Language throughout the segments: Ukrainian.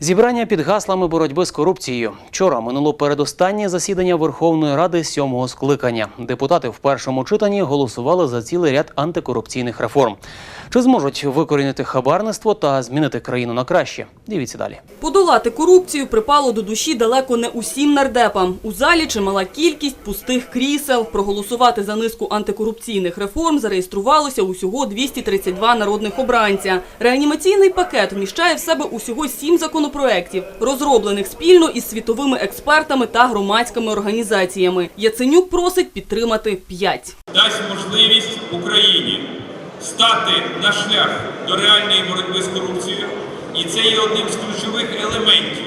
Зібрання під гаслами боротьби з корупцією. Вчора минуло передостаннє засідання Верховної Ради сьомого скликання. Депутати в першому читанні голосували за цілий ряд антикорупційних реформ. Чи зможуть викорінити хабарництво та змінити країну на краще? Дивіться далі. Подолати корупцію припало до душі далеко не усім нардепам. У залі чимала кількість пустих крісел. Проголосувати за низку антикорупційних реформ зареєструвалося усього 232 народних обранця. Реанімаційний пакет вміщає в себе усього сім законопроєктів, розроблених спільно із світовими експертами та громадськими організаціями. Яценюк просить підтримати п'ять. дасть можливість Україні стати на шлях до реальної боротьби з корупцією, і це є одним з ключових елементів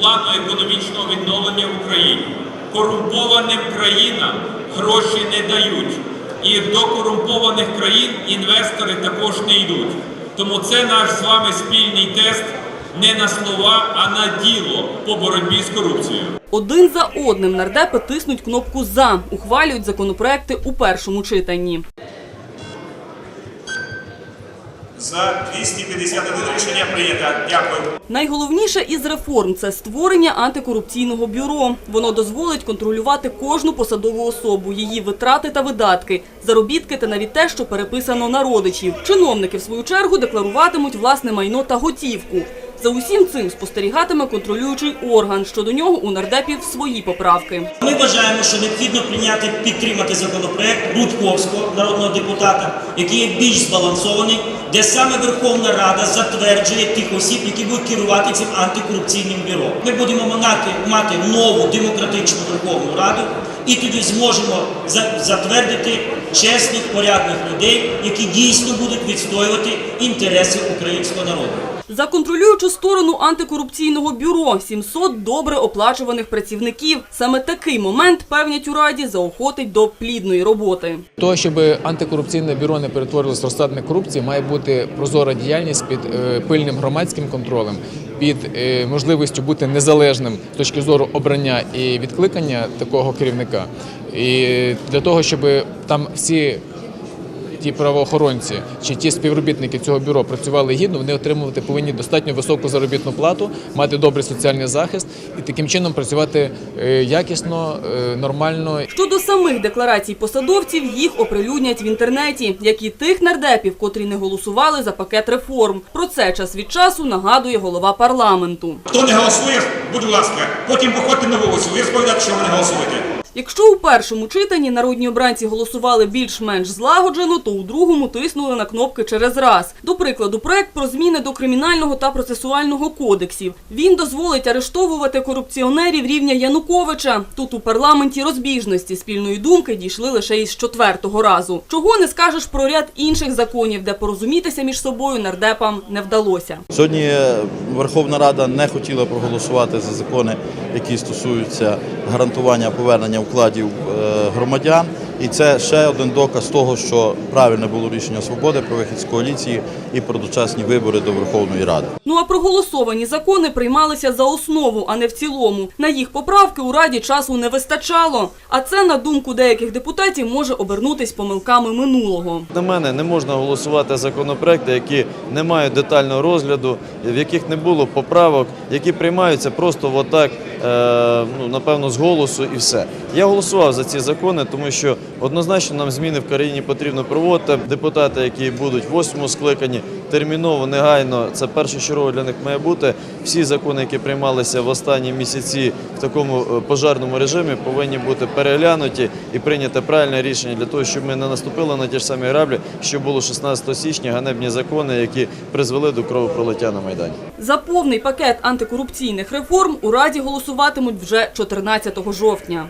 плану економічного відновлення в Україні. Корумпованим країнам гроші не дають, і до корумпованих країн інвестори також не йдуть. Тому це наш з вами спільний тест не на слова, а на діло по боротьбі з корупцією. Один за одним нардепи тиснуть кнопку «За», ухвалюють законопроекти у першому читанні. За 251 рішення прийнято. Дякую. Найголовніше із реформ – це створення антикорупційного бюро. Воно дозволить контролювати кожну посадову особу, її витрати та видатки, заробітки та навіть те, що переписано на родичів. Чиновники, в свою чергу, декларуватимуть власне майно та готівку. За усім цим спостерігатиме контролюючий орган. Щодо нього у нардепів свої поправки. Ми вважаємо, що необхідно прийняти підтримати законопроект Рудковського народного депутата, який є більш збалансований, де саме Верховна Рада затверджує тих осіб, які будуть керувати цим антикорупційним бюро. Ми будемо мати, мати нову демократичну Верховну Раду і тоді зможемо за- затвердити чесних, порядних людей, які дійсно будуть відстоювати інтереси українського народу. За контролюючу сторону антикорупційного бюро 700 добре оплачуваних працівників. Саме такий момент, певнять у Раді, заохотить до плідної роботи. Того, щоб антикорупційне бюро не перетворилось в розсадник корупції, має бути прозора діяльність під е, пильним громадським контролем, під е, можливістю бути незалежним з точки зору обрання і відкликання такого керівника. І для того, щоб там всі ті правоохоронці чи ті співробітники цього бюро працювали гідно, вони отримувати повинні достатньо високу заробітну плату, мати добрий соціальний захист і таким чином працювати е, якісно, е, нормально Щодо самих декларацій посадовців, їх оприлюднять в інтернеті, як і тих нардепів, котрі не голосували за пакет реформ. Про це час від часу нагадує голова парламенту. Хто не голосує, будь ласка, потім виходьте на вулицю і розповідати, що ви не голосуєте. Якщо у першому читанні народні обранці голосували більш-менш злагоджено, то у другому тиснули на кнопки через раз. До прикладу, проект про зміни до кримінального та процесуального кодексів. Він дозволить арештовувати корупціонерів рівня Януковича. Тут у парламенті розбіжності спільної думки дійшли лише із четвертого разу. Чого не скажеш про ряд інших законів, де порозумітися між собою нардепам не вдалося. Сьогодні Верховна Рада не хотіла проголосувати за закони, які стосуються гарантування повернення вкладів е, громадян. І це ще один доказ того, що правильне було рішення свободи про вихід з коаліції і про дочасні вибори до Верховної Ради. Ну а проголосовані закони приймалися за основу, а не в цілому. На їх поправки у Раді часу не вистачало. А це, на думку деяких депутатів, може обернутись помилками минулого. На мене не можна голосувати законопроекти, які не мають детального розгляду, в яких не було поправок, які приймаються просто отак, е, ну, напевно, з голосу і все. Я голосував за ці закони, тому що однозначно нам зміни в країні потрібно проводити. Депутати, які будуть восьмому скликанні, терміново, негайно, це перше першочергово для них має бути. Всі закони, які приймалися в останні місяці в такому е, пожарному режимі, повинні бути переглянуті і прийняти правильне рішення для того, щоб ми не наступили на ті ж самі граблі, що було 16 січня, ганебні закони, які призвели до кровопролиття на Майдані. За повний пакет антикорупційних реформ у Раді голосуватимуть вже 14 жовтня.